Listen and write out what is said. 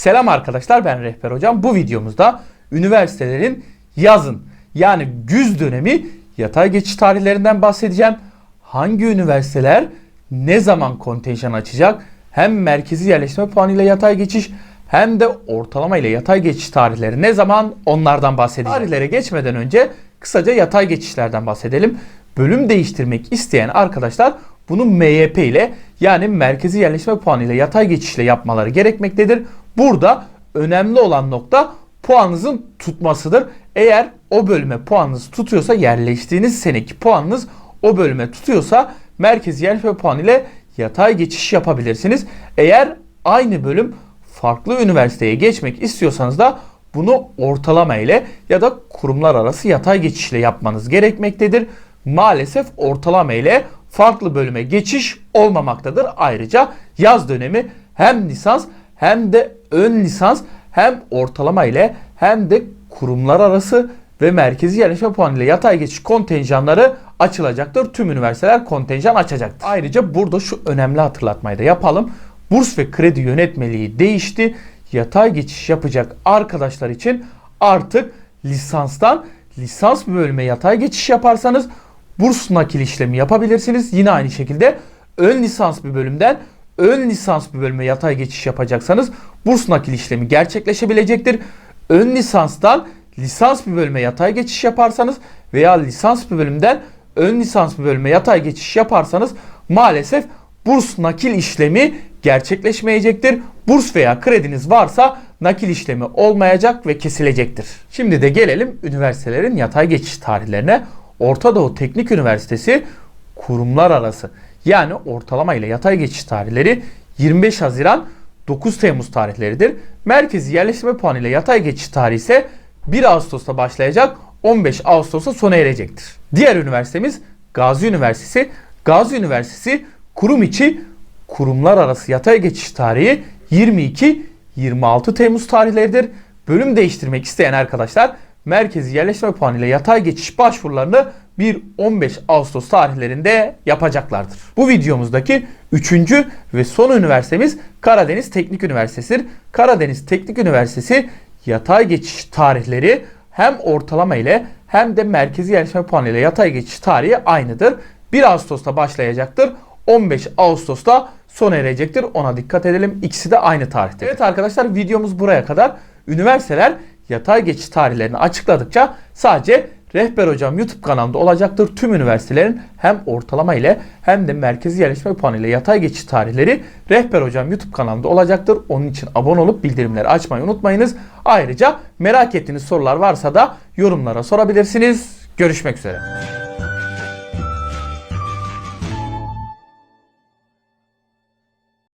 Selam arkadaşlar ben Rehber Hocam. Bu videomuzda üniversitelerin yazın yani güz dönemi yatay geçiş tarihlerinden bahsedeceğim. Hangi üniversiteler ne zaman kontenjan açacak? Hem merkezi yerleşme puanıyla yatay geçiş hem de ortalama ile yatay geçiş tarihleri ne zaman onlardan bahsedeceğim. Tarihlere geçmeden önce kısaca yatay geçişlerden bahsedelim. Bölüm değiştirmek isteyen arkadaşlar bunu MYP ile yani merkezi yerleşme puanı ile yatay geçişle yapmaları gerekmektedir. Burada önemli olan nokta puanınızın tutmasıdır. Eğer o bölüme puanınız tutuyorsa yerleştiğiniz seneki puanınız o bölüme tutuyorsa merkezi yerleşme puanı ile yatay geçiş yapabilirsiniz. Eğer aynı bölüm farklı üniversiteye geçmek istiyorsanız da bunu ortalama ile ya da kurumlar arası yatay geçişle yapmanız gerekmektedir. Maalesef ortalama ile farklı bölüme geçiş olmamaktadır. Ayrıca yaz dönemi hem lisans hem de ön lisans hem ortalama ile hem de kurumlar arası ve merkezi yerleşme puanı ile yatay geçiş kontenjanları açılacaktır. Tüm üniversiteler kontenjan açacaktır. Ayrıca burada şu önemli hatırlatmayı da yapalım. Burs ve kredi yönetmeliği değişti. Yatay geçiş yapacak arkadaşlar için artık lisanstan lisans bölüme yatay geçiş yaparsanız burs nakil işlemi yapabilirsiniz. Yine aynı şekilde ön lisans bir bölümden ön lisans bir bölüme yatay geçiş yapacaksanız burs nakil işlemi gerçekleşebilecektir. Ön lisanstan lisans bir bölüme yatay geçiş yaparsanız veya lisans bir bölümden ön lisans bir bölüme yatay geçiş yaparsanız maalesef burs nakil işlemi gerçekleşmeyecektir. Burs veya krediniz varsa nakil işlemi olmayacak ve kesilecektir. Şimdi de gelelim üniversitelerin yatay geçiş tarihlerine. Orta Doğu Teknik Üniversitesi kurumlar arası yani ortalama ile yatay geçiş tarihleri 25 Haziran 9 Temmuz tarihleridir. Merkezi yerleştirme puanı ile yatay geçiş tarihi ise 1 Ağustos'ta başlayacak 15 Ağustos'a sona erecektir. Diğer üniversitemiz Gazi Üniversitesi. Gazi Üniversitesi kurum içi kurumlar arası yatay geçiş tarihi 22-26 Temmuz tarihleridir. Bölüm değiştirmek isteyen arkadaşlar merkezi yerleştirme puanı ile yatay geçiş başvurularını 1-15 Ağustos tarihlerinde yapacaklardır. Bu videomuzdaki üçüncü ve son üniversitemiz Karadeniz Teknik Üniversitesi'dir. Karadeniz Teknik Üniversitesi yatay geçiş tarihleri hem ortalama ile hem de merkezi yerleşme puanı ile yatay geçiş tarihi aynıdır. 1 Ağustos'ta başlayacaktır. 15 Ağustos'ta sona erecektir. Ona dikkat edelim. İkisi de aynı tarihte. Evet arkadaşlar videomuz buraya kadar. Üniversiteler yatay geçiş tarihlerini açıkladıkça sadece Rehber Hocam YouTube kanalında olacaktır. Tüm üniversitelerin hem ortalama ile hem de merkezi yerleşme puanı ile yatay geçiş tarihleri Rehber Hocam YouTube kanalında olacaktır. Onun için abone olup bildirimleri açmayı unutmayınız. Ayrıca merak ettiğiniz sorular varsa da yorumlara sorabilirsiniz. Görüşmek üzere.